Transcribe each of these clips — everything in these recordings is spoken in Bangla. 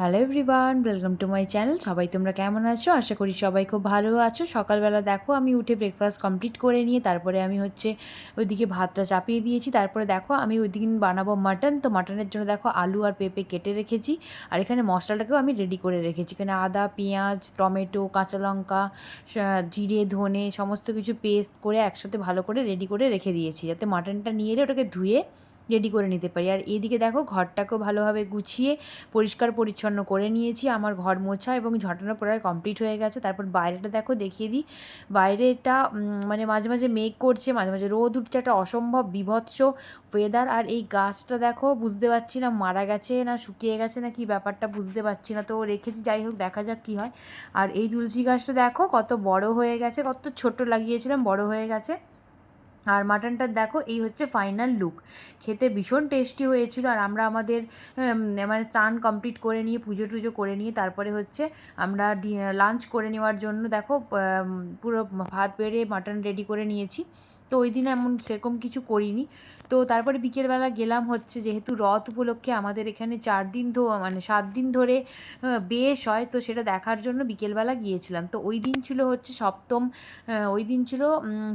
Hello everyone welcome to my channel সবাই তোমরা কেমন আছো? আশা করি সবাই খুব ভালো আছো। সকালবেলা দেখো, আমি উঠে ব্রেকফাস্ট কমপ্লিট করে নিয়ে, তারপরে আমি হচ্ছে ওইদিকে ভাতটা চাপিয়ে দিয়েছি। তারপরে দেখো, আমি ওই দিন বানাবো মাটন তো মাটনের জন্য দেখো, আলু আর পেঁপে কেটে রেখেছি। আর এখানে মশলাটাকেও আমি রেডি করে রেখেছি। এখানে আদা, পেঁয়াজ, টমেটো, কাঁচা লঙ্কা জিরে, ধনে, সমস্ত কিছু পেস্ট করে একসাথে ভালো করে রেডি করে রেখে দিয়েছি। যাতে মাটনটা নিয়ে এলে ওটাকে ধুয়ে রেডি করে নিতে পারি। আর এইদিকে দেখো, ঘরটাকেও ভালোভাবে গুছিয়ে, পরিষ্কার পরিচ্ছন্ন করে নিয়েছি। আমার ঘর মোছা এবং ঝটানো প্রায় কমপ্লিট হয়ে গেছে। তারপর বাইরেটা দেখো, দেখিয়ে দিই। বাইরেটা মানে মাঝে মাঝে মেঘ করছে, মাঝে মাঝে রোদ উঠছে, একটা অসম্ভব বিভৎস ওয়েদার আর এই গাছটা দেখো, বুঝতে পারছি না মারা গেছে না শুকিয়ে গেছে না কি ব্যাপারটা, বুঝতে পারছি না। তো রেখেছি, যাই হোক, দেখা যাক কী হয়। আর এই তুলসী গাছটা দেখো, কত বড় হয়ে গেছে, কত ছোট লাগিয়েছিলাম, বড় হয়ে গেছে। আর মাটনটা দেখো, এই হচ্ছে ফাইনাল লুক খেতে ভীষণ টেস্টি হয়েছিল আর আমরা আমাদের মানে স্নান কমপ্লিট করে নিয়ে, পুজো টুজো করে নিয়ে, তারপরে হচ্ছে আমরা লাঞ্চ করে নেওয়ার জন্য দেখো পুরো ভাত বেড়ে মাটন রেডি করে নিয়েছি। তো ওই দিন এমন সেরকম কিছু করিনি। তো তারপরে বিকেলবেলা গেলাম হচ্ছে, যেহেতু রথ উপলক্ষে আমাদের এখানে চার দিন ধো মানে সাত দিন ধরে বেশ হয়, তো সেটা দেখার জন্য বিকেলবেলা গিয়েছিলাম। তো ওই দিন ছিল হচ্ছে সপ্তম ওই দিন ছিল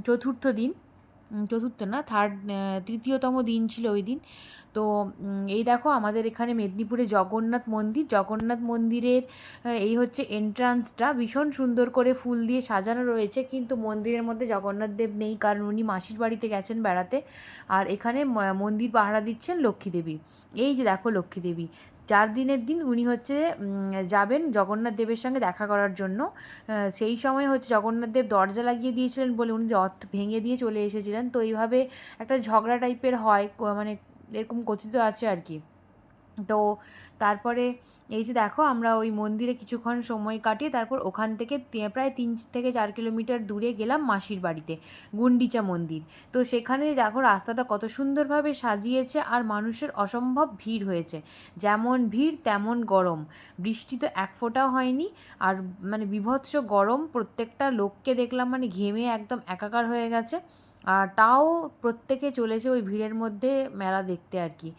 চতুর্থ দিন। চতুর্থ না থার্ড তৃতীয়তম দিন ছিল ওই দিন। তো এই দেখো আমাদের এখানে মেদিনীপুরে জগন্নাথ মন্দির। জগন্নাথ মন্দিরের এই হচ্ছে এন্ট্রান্সটা ভীষণ সুন্দর করে ফুল দিয়ে সাজানো রয়েছে। কিন্তু মন্দিরের মধ্যে জগন্নাথ দেব নেই, কারণ উনি মাসির বাড়িতে গেছেন বেড়াতে। আর এখানে মন্দির পাহারা দিচ্ছেন লক্ষ্মী দেবী। এই যে দেখো লক্ষ্মী দেবী। চার দিনের দিন উনি হচ্ছে যাবেন জগন্নাথ দেবের সঙ্গে দেখা করার জন্য। সেই সময় হচ্ছে জগন্নাথ দেব দরজা লাগিয়ে দিয়েছিলেন বলে উনি রথ ভেঙে দিয়ে চলে এসেছিলেন। তো এইভাবে একটা ঝগড়া টাইপের হয় মানে এরকম কথিত আছে আর কি। তো তারপরে এই যে দেখো আমরা ওই মন্দিরে কিছুক্ষণ সময় কাটিয়ে তারপর ওখান থেকে প্রায় তিন থেকে চার কিলোমিটার দূরে গেলাম মাসির বাড়িতে, গুন্ডিচা মন্দির। তো সেখানে দেখো রাস্তাটা কত সুন্দরভাবে সাজিয়েছে আর মানুষের অসম্ভব ভিড় হয়েছে। যেমন ভিড় তেমন গরম। বৃষ্টি তো এক ফোঁটাও হয়নি আর মানে বিভৎস গরম। প্রত্যেকটা লোককে দেখলাম মানে ঘেমে একদম একাকার হয়ে গেছে। আর তাও প্রত্যেকে চলেছে ওই ভিড়ের মধ্যে মেলা দেখতে আর কি।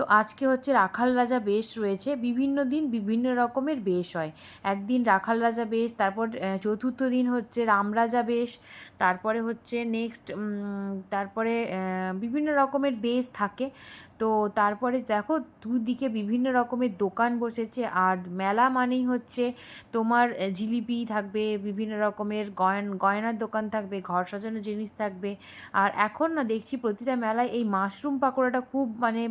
তো আজকে হচ্ছে রাখাল রাজা বেশ রয়েছে, বিভিন্ন দিন বিভিন্ন রকমের বেশ হয়। একদিন রাখাল রাজা বেশ, তারপর চতুর্থ দিন হচ্ছে রাম রাজা বেশ তারপরে হচ্ছে নেক্সট তারপরে বিভিন্ন রকমের বেস থাকে। তো তারপরে দেখো দুদিকে বিভিন্ন রকমের দোকান বসেছে। আর মেলা মানেই হচ্ছে তোমার জিলিপি থাকবে, বিভিন্ন রকমের গয়ন, গয়নার দোকান থাকবে, ঘর সাজানোর জিনিস থাকবে। আর এখন না দেখছি প্রতিটা মেলায় এই মাশরুম পাকোড়াটা খুব মানে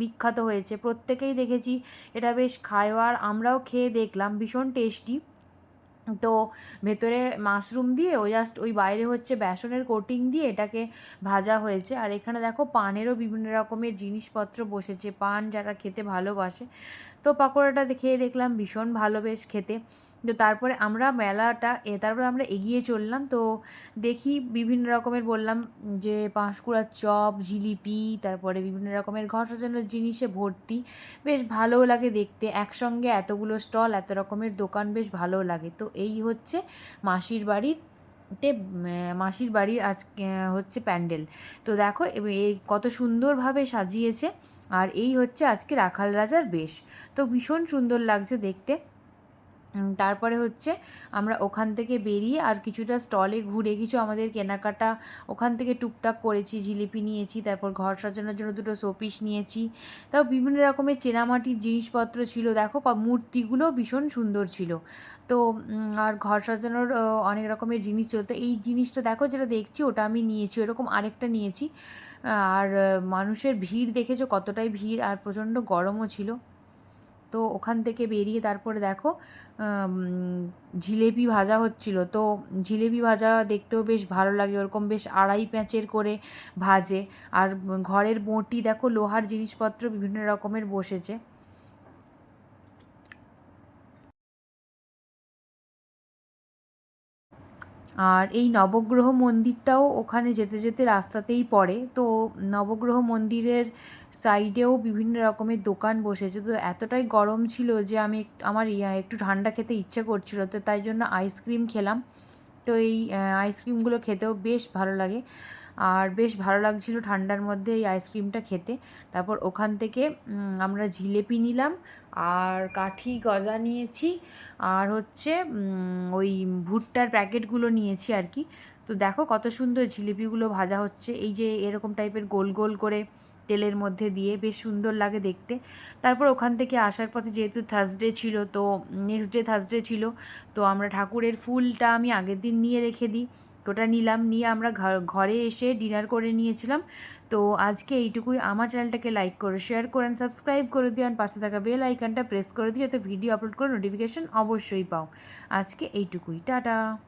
বিখ্যাত হয়েছে। প্রত্যেকেই দেখেছি, এটা বেশ খায়। আর আমরাও খেয়ে দেখলাম, ভীষণ টেস্টি তো ভেতরে মাশরুম দিয়ে ও জাস্ট ওই বাইরে হচ্ছে বেসনের কোটিং দিয়ে এটাকে ভাজা হয়েছে। আর এখানে দেখো পানেরও বিভিন্ন রকমের জিনিসপত্র বসেছে, পান যারা খেতে ভালোবাসে। তো পাকোড়াটা খেয়ে দেখলাম ভীষণ ভালো বেশ খেতে। তো তারপরে আমরা মেলাটা, এ তারপরে আমরা এগিয়ে চললাম। তো দেখি বিভিন্ন রকমের বললাম যে পাঁশকুড়ার চপ, জিলিপি, তারপরে বিভিন্ন রকমের ঘর সাজানোর জিনিসে ভর্তি। বেশ ভালোও লাগে দেখতে। একসঙ্গে এতগুলো স্টল, এত রকমের দোকান বেশ ভালোও লাগে। তো এই হচ্ছে মাসির বাড়ির তে মাসির বাড়ির আজকে হচ্ছে প্যান্ডেল। তো দেখো এই কত সুন্দরভাবে সাজিয়েছে। আর এই হচ্ছে আজকে রাখাল রাজার বেশ। তো ভীষণ সুন্দর লাগছে দেখতে। তারপরে হচ্ছে আমরা ওখান থেকে বেরিয়ে আর কিছুটা স্টলে ঘুরে কিছু আমাদের কেনাকাটা ওখান থেকে টুকটাক করেছি, জিলিপি নিয়েছি, তারপর ঘর সাজানোর জন্য দুটো শোপিস নিয়েছি। তাও বিভিন্ন রকমের চেনামাটির জিনিসপত্র ছিল। দেখো মূর্তিগুলো ভীষণ সুন্দর ছিল। তো আর ঘর সাজানোর অনেক রকমের জিনিস ছিল। তো এই জিনিসটা দেখো যেটা দেখছি ওটা আমি নিয়েছি, ওরকম আরেকটা নিয়েছি। আর মানুষের ভিড় দেখেছ কতটাই ভিড়? আর প্রচণ্ড গরমও ছিল। তো ওখান থেকে বেরিয়ে তারপরে দেখো জিলেপি ভাজা হচ্ছিল। তো জিলেপি ভাজা দেখতেও বেশ ভালো লাগে, ওরকম বেশ আড়াই প্যাঁচের করে ভাজে। আর ঘরের বঁটি দেখো, লোহার জিনিসপত্র বিভিন্ন রকমের বসেছে। আর এই নবগ্রহ মন্দিরটাও ওখানে যেতে যেতে রাস্তাতেই পড়ে। তো নবগ্রহ মন্দিরের সাইডেও বিভিন্ন রকমের দোকান বসেছে। তো এতটাই গরম ছিল যে আমি আমার ইয়া, একটু ঠান্ডা খেতে ইচ্ছে করছিল। তো তাই জন্য আইসক্রিম খেলাম। তো এই আইসক্রিমগুলো খেতেও বেশ ভালো লাগে। আর বেশ ভালো লাগছিল ঠান্ডার মধ্যে এই আইসক্রিমটা খেতে। তারপর ওখান থেকে আমরা জিলেপি নিলাম আর কাঠি গজা নিয়েছি আর হচ্ছে ওই ভুট্টার প্যাকেটগুলো নিয়েছি আর কি। তো দেখো কত সুন্দর জিলিপিগুলো ভাজা হচ্ছে। এই যে এরকম টাইপের গোল গোল করে তেলের মধ্যে দিয়ে বেশ সুন্দর লাগে দেখতে। তারপর ওখান থেকে আসার পথে যেহেতু থার্সডে ছিল, তো নেক্সট ডে থার্সডে ছিল, তো আমরা ঠাকুরের ফুলটা আমি আগের দিন নিয়ে রেখে দিই। ওটা নিলাম, নিয়ে আমরা ঘর- এসে ডিনার করে নিয়েছিলাম। তো আজকে এইটুকুই। আমার চ্যানেলটাকে লাইক করে শেয়ার করেন সাবস্ক্রাইব করে দিও আর পাশে থাকা বেল আইকনটা প্রেস করে দিই যাতে ভিডিও আপলোড করে নোটিফিকেশান অবশ্যই পাও। আজকে এইটুকুই। টাটা!